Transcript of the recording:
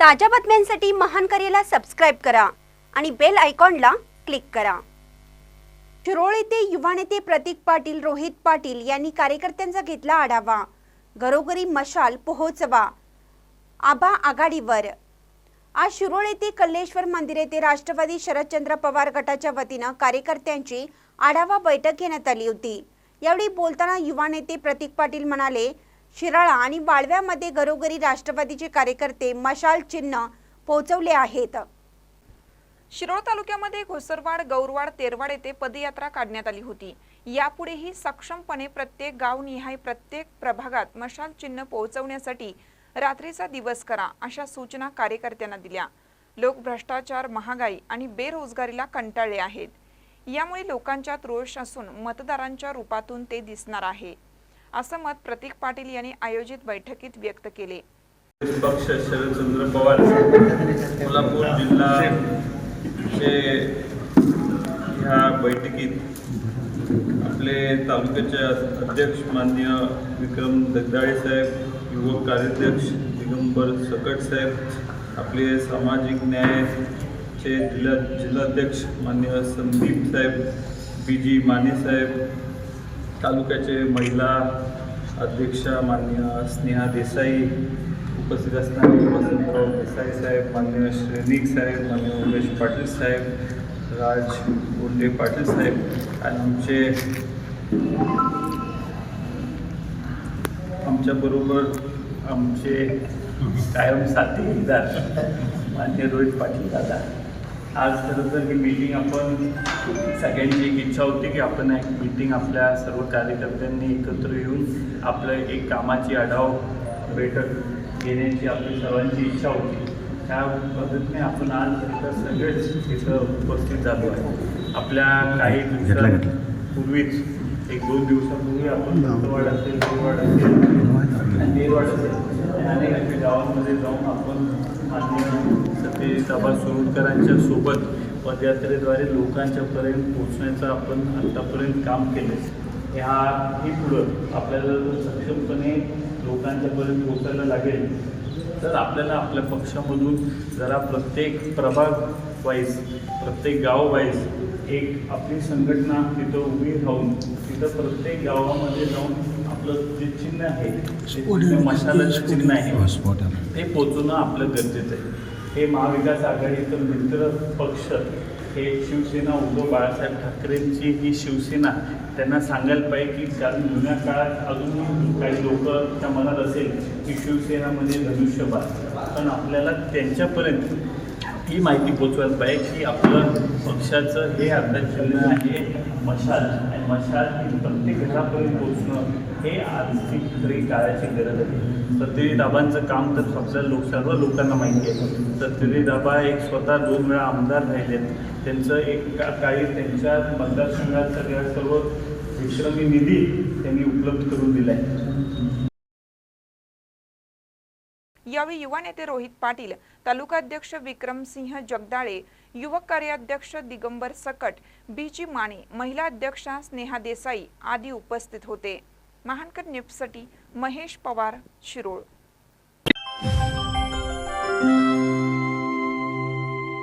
ताज्या बातम्यांसाठी महान करेला सबस्क्राईब करा आणि बेल आयकॉनला क्लिक करा. शिरोळ येथे युवा नेते प्रतीक पाटील रोहित पाटील यांनी कार्यकर्त्यांचा घेतला आढावा. घरोघरी मशाल पोहोचवा. आबा आघाडीवर. आज शिरोळ येथे कल्लेश्वर मंदिर येथे राष्ट्रवादी शरदचंद्र पवार गटाच्या वतीनं कार्यकर्त्यांची आढावा बैठक घेण्यात आली होती. यावेळी बोलताना युवा नेते प्रतीक पाटील म्हणाले शिराळा आणि वाळव्यामध्ये घरोघरी राष्ट्रवादीचे कार्यकर्ते मशाल चिन्ह पोहोचवले आहेत. शिरोळ तालुक्यामध्ये घोसरवाड गौरवाड तेरवाड येथे पदयात्रा काढण्यात आली होती. यापुढेही सक्षमपणे प्रत्येक गावनिहाय प्रत्येक प्रभागात मशाल चिन्ह पोहोचवण्यासाठी रात्रीचा दिवस करा अशा सूचना कार्यकर्त्यांना दिल्या. लोक भ्रष्टाचार महागाई आणि बेरोजगारीला कंटाळले आहेत. यामुळे लोकांच्यात रोष असून मतदारांच्या रूपातून ते दिसणार आहे. असं मत प्रतीक पाटील यांनी आयोजित बैठकीत व्यक्त केले. पक्ष शरदचंद्र पवार कोल्हापूर जिल्हा ह्या बैठकीत आपले तालुक्याचे अध्यक्ष माननीय विक्रम दगदाळे साहेब युवक कार्याध्यक्ष दिगंबर सकट साहेब आपले सामाजिक न्यायचे जिल्हा जिल्हाध्यक्ष माननीय संदीप साहेब बी जी माने साहेब तालुक्याचे महिला अध्यक्षा मान्य स्नेहा देसाई उपस्थित असणारे वसंतराव देसाई साहेब मान्य श्रेनिक साहेब मान्य उमेश पाटील साहेब राज बोंडे पाटील साहेब आणि आमचे आमच्याबरोबर आमचे कायम साथीदार मान्य रोहित पाटील दादा. आज खरं तर ही मीटिंग आपण सगळ्यांची एक इच्छा होती की आपण एक मीटिंग आपल्या सर्व कार्यकर्त्यांनी एकत्र येऊन आपलं एक कामाची आढाव बैठक घेण्याची आपली सर्वांची इच्छा होती. त्या पद्धतीने आपण आज इथं सगळेच इथं उपस्थित झालो आहे. आपल्या काही दिवसांपूर्वीच एक दोन दिवसापूर्वी आपण दत्तवाड असेल देववाड असेल नेरवाड असेल. आणि अनेक अशा गावांमध्ये जाऊन आपण माननीय सतीश आबा सुरुडकरांच्या सोबत पदयात्रेद्वारे लोकांच्यापर्यंत पोहोचण्याचं आपण आत्तापर्यंत काम केलं ह्या ही पुढं आपल्याला सक्षमपणे लोकांच्यापर्यंत पोहोचायला लागेल तर आपल्याला आपल्या पक्षामधून जरा प्रत्येक प्रभाग वाईज प्रत्येक गाव वाईज एक आपली संघटना तिथं उभी राहून तिथं प्रत्येक गावामध्ये जाऊन आपलं जे चिन्ह आहे मशालाचं चिन्ह आहे ते पोचवणं आपलं गरजेचं आहे. हे महाविकास आघाडीचं मित्र पक्ष हे शिवसेना उद्धव बाळासाहेब ठाकरेंची ही शिवसेना त्यांना सांगायला पाहिजे की कारण जुन्या काळात अजूनही काही लोक त्या मनात असेल की शिवसेनामध्ये म्हणजे धनुष्यबाण. पण आपल्याला त्यांच्यापर्यंत ही माहिती पोचवायला पाहिजे की आपलं पक्षाचं हे आता चिन्ह आहे मशाल. आणि मशाल ही प्रत्येक घरापर्यंत पोचणं हे आजची खरी काळाची गरज आहे. सत्यजित दाबांचं काम तर आपल्या लोक सर्व लोकांना माहिती आहे. सत्यजित दाबा एक स्वतः दोन वेळा आमदार राहिलेत. त्यांचं एक काही काळी त्यांच्या मतदारसंघात सगळ्या सर्व विश्रमी निधी त्यांनी उपलब्ध करून दिला आहे यावेळी युवा नेते रोहित पाटील तालुकाध्यक्ष विक्रमसिंह जगदाळे युवक कार्याध्यक्ष दिगंबर सकट बीजी माने महिला अध्यक्षा स्नेहा देसाई आदी उपस्थित होते. महानकर न्यूजसाठी महेश पवार शिरोळ.